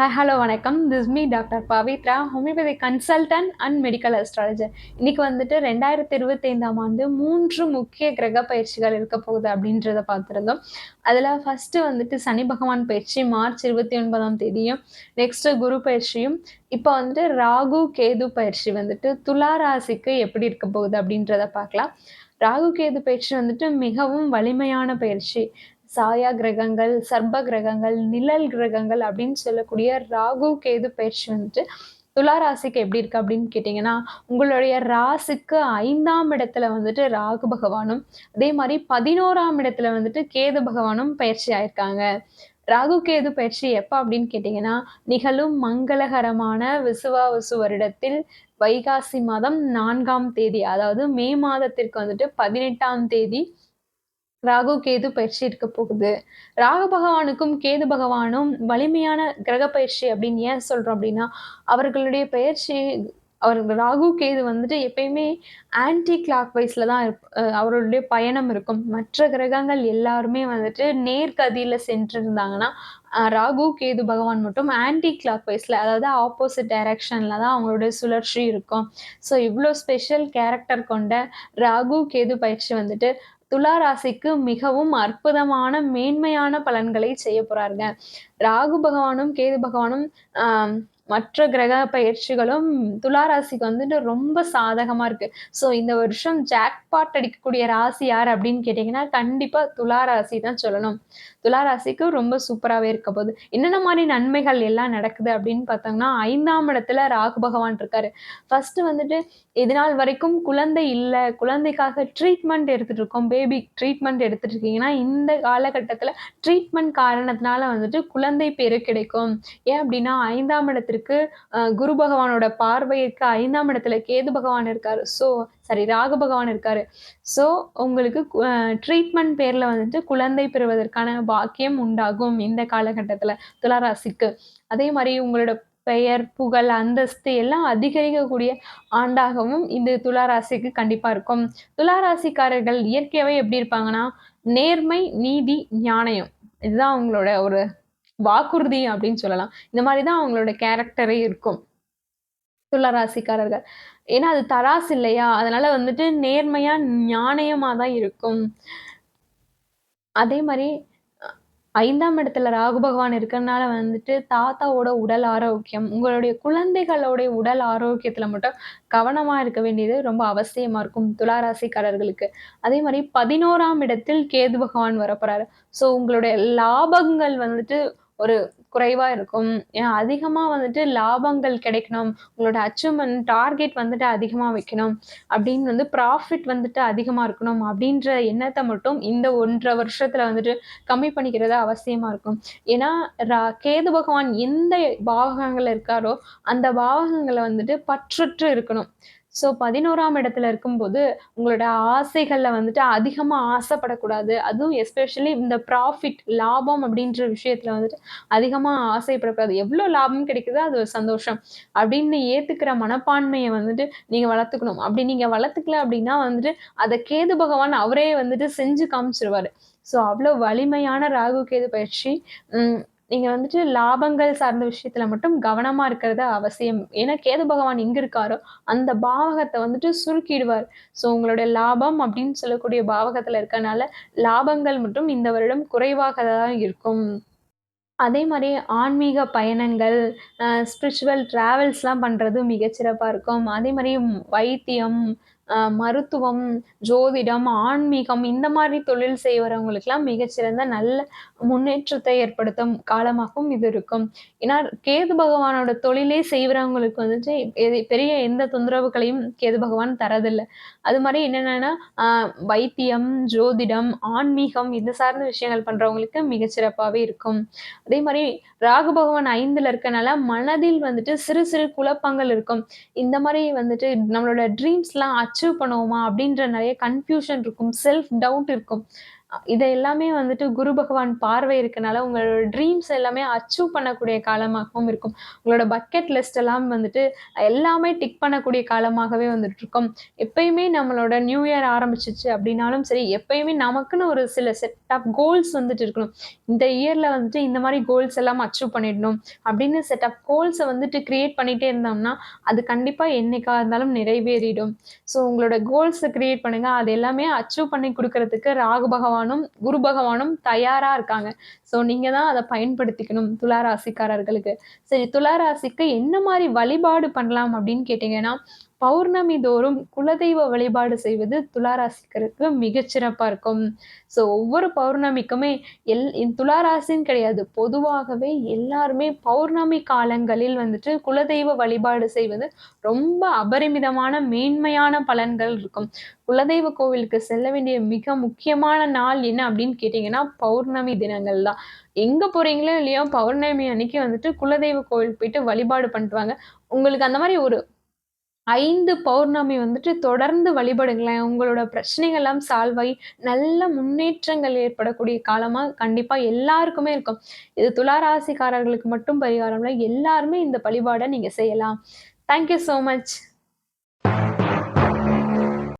Hi hello வணக்கம். This me doctor Pavithra homeopathy consultant and medical astrologer இன்னைக்கு வந்துட்டு ரெண்டாயிரத்தி இருபத்தைந்தாம் ஆண்டு மூன்று முக்கிய கிரக பயிற்சிகள் இருக்க போகுது அப்படின்றத பார்த்துருந்தோம். அதில் ஃபஸ்ட்டு வந்துட்டு சனி பகவான் பயிற்சி மார்ச் இருபத்தி ஒன்பதாம் தேதியும் நெக்ஸ்ட்டு குரு பயிற்சியும் இப்போ வந்துட்டு ராகு கேது பயிற்சி வந்துட்டு துலா ராசிக்கு எப்படி இருக்க போகுது அப்படின்றத பார்க்கலாம். ராகு கேது பயிற்சி வந்துட்டு மிகவும் வலிமையான பயிற்சி. சாயா கிரகங்கள் சர்ப கிரகங்கள் நிழல் கிரகங்கள் அப்படின்னு சொல்லக்கூடிய ராகு கேது பயிற்சி வந்துட்டு துலா ராசிக்கு எப்படி இருக்கு அப்படின்னு கேட்டிங்கன்னா உங்களுடைய ராசிக்கு ஐந்தாம் இடத்துல வந்துட்டு ராகு பகவானும் அதே மாதிரி பதினோராம் இடத்துல வந்துட்டு கேது பகவானும் பயிற்சி ஆயிருக்காங்க. ராகு கேது பயிற்சி எப்போ அப்படின்னு கேட்டிங்கன்னா நிகழும் மங்களகரமான விசுவாவசு வருடத்தில் வைகாசி மாதம் நான்காம் தேதி அதாவது மே மாதத்திற்கு வந்துட்டு பதினெட்டாம் தேதி ராகு கேது பயிற்சி இருக்க போகுது. ராகு பகவானுக்கும் கேது பகவானும் வலிமையான கிரக பயிற்சி அப்படின்னு ஏன் சொல்கிறோம் அப்படின்னா அவர்களுடைய பயிற்சி அவர் ராகு கேது வந்துட்டு எப்பயுமே ஆன்டி கிளாக் வைஸில் தான் அவருடைய பயணம் இருக்கும். மற்ற கிரகங்கள் எல்லாருமே வந்துட்டு நேர்கதியில் சென்றிருந்தாங்கன்னா ராகு கேது பகவான் மட்டும் ஆன்டி கிளாக் வைஸில் அதாவது ஆப்போசிட் டைரக்ஷனில் தான் அவங்களுடைய சுழற்சி இருக்கும். ஸோ இவ்வளோ ஸ்பெஷல் கேரக்டர் கொண்ட ராகு கேது பயிற்சி வந்துட்டு துலா ராசிக்கு மிகவும் அற்புதமான மேன்மையான பலன்களை செய்ய போறாருங்க. ராகு பகவானும் கேது பகவானும் மற்ற கிரக பயிற்சிகளும் துளாராசிக்கு வந்துட்டு ரொம்ப சாதகமாக இருக்குது ஸோ இந்த வருஷம் ஜாக்பாட் அடிக்கக்கூடிய ராசி யார் அப்படின்னு கேட்டிங்கன்னா கண்டிப்பாக துளாராசி தான் சொல்லணும். துளாராசிக்கு ரொம்ப சூப்பராகவே இருக்க போகுது. என்னென்ன மாதிரி நன்மைகள் எல்லாம் நடக்குது அப்படின்னு பார்த்தோம்னா ஐந்தாம் இடத்துல ராகு பகவான் இருக்காரு. ஃபர்ஸ்ட் வந்துட்டு இது நாள் வரைக்கும் குழந்தை இல்லை குழந்தைக்காக ட்ரீட்மெண்ட் எடுத்துட்டு இருக்கோம் பேபி ட்ரீட்மெண்ட் எடுத்துட்டு இருக்கீங்கன்னா இந்த காலகட்டத்தில் ட்ரீட்மெண்ட் காரணத்தினால வந்துட்டு குழந்தை பேரு கிடைக்கும். ஏன் அப்படின்னா ஐந்தாம் இடத்துல இருக்கு. குரு பகவானோட பார்வைக்கு ஐந்தாம் இடத்துல கேது பகவான் இருக்காரு. ஸோ சாரி ராகு பகவான் இருக்காரு. ஸோ உங்களுக்கு ட்ரீட்மெண்ட் பேரில் வந்துட்டு குழந்தை பெறுவதற்கான பாக்கியம் உண்டாகும் இந்த காலகட்டத்தில் துளாராசிக்கு. அதே மாதிரி உங்களோட பெயர் புகழ் அந்தஸ்து எல்லாம் அதிகரிக்கக்கூடிய ஆண்டாகவும் இந்த துளாராசிக்கு கண்டிப்பாக இருக்கும். துளாராசிக்காரர்கள் இயற்கையாகவே எப்படி இருப்பாங்கன்னா நேர்மை நீதி ஞானயம். இதுதான் அவங்களோட ஒரு வாக்குறுதி அப்படின்னு சொல்லலாம். இந்த மாதிரி தான் அவங்களோட கேரக்டரே இருக்கும். துளராசிக்காரர்கள். ஏன்னா அது தராசு இல்லையா? அதனால வந்துட்டு நேர்மையா ஞானயமா தான் இருக்கும். அதே மாதிரி ஐந்தாம் இடத்துல ராகு பகவான் இருக்கிறதுனால வந்துட்டு தாத்தாவோட உடல் ஆரோக்கியம் உங்களுடைய குழந்தைகளுடைய உடல் ஆரோக்கியத்துல மட்டும் கவனமா இருக்க வேண்டியது ரொம்ப அவசியமா இருக்கும் துளாராசிக்காரர்களுக்கு. அதே மாதிரி பதினோராம் இடத்தில் கேது பகவான் வரப்போறாரு. ஸோ உங்களுடைய லாபங்கள் வந்துட்டு ஒரு குறைவாக இருக்கும். அதிகமாக வந்துட்டு லாபங்கள் கிடைக்கணும். உங்களோட அச்சீவ்மெண்ட் டார்கெட் வந்துட்டு அதிகமாக வைக்கணும். அப்படின்னு வந்து ப்ராஃபிட் வந்துட்டு அதிகமாக இருக்கணும். அப்படின்ற எண்ணத்தை மட்டும் இந்த ஒன்றரை வருஷத்தில் வந்துட்டு கம்மி பண்ணிக்கிறது அவசியமாக இருக்கும். ஏன்னா கேது பகவான் எந்த பாவகங்கள் இருக்காரோ அந்த பாவகங்களை வந்துட்டு பற்றற்று இருக்கணும். ஸோ பதினோராம் இடத்துல இருக்கும்போது உங்களோட ஆசைகளில் வந்துட்டு அதிகமாக ஆசைப்படக்கூடாது. அதுவும் எஸ்பெஷலி இந்த ப்ராஃபிட் லாபம் அப்படின்ற விஷயத்தில் வந்துட்டு அதிகமாக ஆசைப்படக்கூடாது. எவ்வளோ லாபம் கிடைக்குதோ அது ஒரு சந்தோஷம். அப்படின்னு ஏற்றுக்கிற மனப்பான்மையை வந்துட்டு நீங்கள் வளர்த்துக்கணும். அப்படி நீங்கள் வளர்த்துக்கல அப்படின்னா வந்துட்டு அதை கேது பகவான் அவரே வந்துட்டு செஞ்சு காமிச்சிருவார். ஸோ அவ்வளோ வலிமையான ராகு கேது பயிற்சி. நீங்கள் வந்துட்டு லாபங்கள் சார்ந்த விஷயத்தில் மட்டும் கவனமாக இருக்கிறது அவசியம். ஏன்னா கேது பகவான் எங்கே இருக்காரோ அந்த பாவகத்தை வந்துட்டு சுருக்கிடுவார். ஸோ உங்களுடைய லாபம் அப்படின்னு சொல்லக்கூடிய பாவகத்தில் இருக்கனால லாபங்கள் மட்டும் இந்த வருடம் குறைவாக தான் இருக்கும். அதே மாதிரி ஆன்மீக பயணங்கள் ஸ்பிரிச்சுவல் ட்ராவல்ஸ்லாம் பண்ணுறது மிகச்சிறப்பாக இருக்கும். அதே மாதிரி வைத்தியம் மருத்துவம் ஜோதிடம் ஆன்மீகம் இந்த மாதிரி தொழில் செய்வரவங்களுக்கெல்லாம் மிகச்சிறந்த நல்ல முன்னேற்றத்தை ஏற்படுத்தும் காலமாகவும் இது இருக்கும். ஏன்னா கேது பகவானோட தொழிலே செய்கிறவங்களுக்கு வந்துட்டு பெரிய எந்த தொந்தரவுகளையும் கேது பகவான் தரதில்லை. அது மாதிரி என்னென்னா வைத்தியம் ஜோதிடம் ஆன்மீகம் இது சார்ந்த விஷயங்கள் பண்ணுறவங்களுக்கு மிகச்சிறப்பாகவே இருக்கும். அதே மாதிரி ராகு பகவான் ஐந்தில் இருக்கனால மனதில் வந்துட்டு சிறு சிறு குழப்பங்கள் இருக்கும். இந்த மாதிரி வந்துட்டு நம்மளோட ட்ரீம்ஸ்லாம் அச்சீவ் பண்ணுவோமா அப்படின்ற நிறைய கன்ஃபியூஷன் இருக்கும் செல்ஃப் டவுட் இருக்கும். இதை எல்லாமே வந்துட்டு குரு பகவான் பார்வை இருக்கனால உங்களோட ட்ரீம்ஸ் எல்லாமே அச்சீவ் பண்ணக்கூடிய காலமாகவும் இருக்கும். உங்களோட பக்கெட் லிஸ்ட் எல்லாம் வந்துட்டு எல்லாமே டிக் பண்ணக்கூடிய காலமாகவே வந்துட்டு இருக்கும். எப்பயுமே நம்மளோட நியூ இயர் ஆரம்பிச்சிச்சு அப்படின்னாலும் சரி எப்பயுமே நமக்குன்னு ஒரு சில செட் ஆஃப் கோல்ஸ் வந்துட்டு இருக்கணும். இந்த இயரில் வந்துட்டு இந்த மாதிரி கோல்ஸ் எல்லாம் அச்சீவ் பண்ணிடணும் அப்படின்னு செட் ஆஃப் கோல்ஸை வந்துட்டு கிரியேட் பண்ணிகிட்டே இருந்தோம்னா அது கண்டிப்பாக என்னைக்காக இருந்தாலும் நிறைவேறிடும். ஸோ உங்களோட கோல்ஸை கிரியேட் பண்ணுங்கள் அது எல்லாமே அச்சீவ் பண்ணி கொடுக்கறதுக்கு ராகு பகவானும் குரு பகவானும் தயாராக இருக்காங்க. ஸோ நீங்கள் தான் அதை பயன்படுத்திக்கணும் துளாராசிக்காரர்களுக்கு. சரி துளாராசிக்கு என்ன மாதிரி வழிபாடு பண்ணலாம் அப்படின்னு கேட்டிங்கன்னா பௌர்ணமி தோறும் குலதெய்வ வழிபாடு செய்வது துளாராசிக்கருக்கு மிகச்சிறப்பாக இருக்கும் ஸோ ஒவ்வொரு பௌர்ணமிக்குமே எல் துளாராசின்னு கிடையாது. பொதுவாகவே எல்லாருமே பௌர்ணமி காலங்களில் வந்துட்டு குலதெய்வ வழிபாடு செய்வது ரொம்ப அபரிமிதமான மேன்மையான பலன்கள் இருக்கும். குலதெய்வ கோவிலுக்கு செல்ல வேண்டிய மிக முக்கியமான நாள் என்ன அப்படின்னு கேட்டிங்கன்னா பௌர்ணமி தினங்கள் தான். எங்கே போகிறீங்களோ இல்லையோ பௌர்ணமி அன்னைக்கு வந்துட்டு குலதெய்வ கோவில் போயிட்டு வழிபாடு பண்ணிட்டு வாங்க. உங்களுக்கு அந்த மாதிரி ஒரு ஐந்து பௌர்ணமி வந்துட்டு தொடர்ந்து வழிபடுங்களேன். உங்களோட பிரச்சனைகள்லாம் சால்வ் ஆகி நல்ல முன்னேற்றங்கள் ஏற்படக்கூடிய காலமாக கண்டிப்பாக எல்லாருக்குமே இருக்கும். இது துளாராசிக்காரர்களுக்கு மட்டும் பரிகாரம் இல்லை எல்லாருமே இந்த வழிபாடை நீங்கள் செய்யலாம். Thank you so much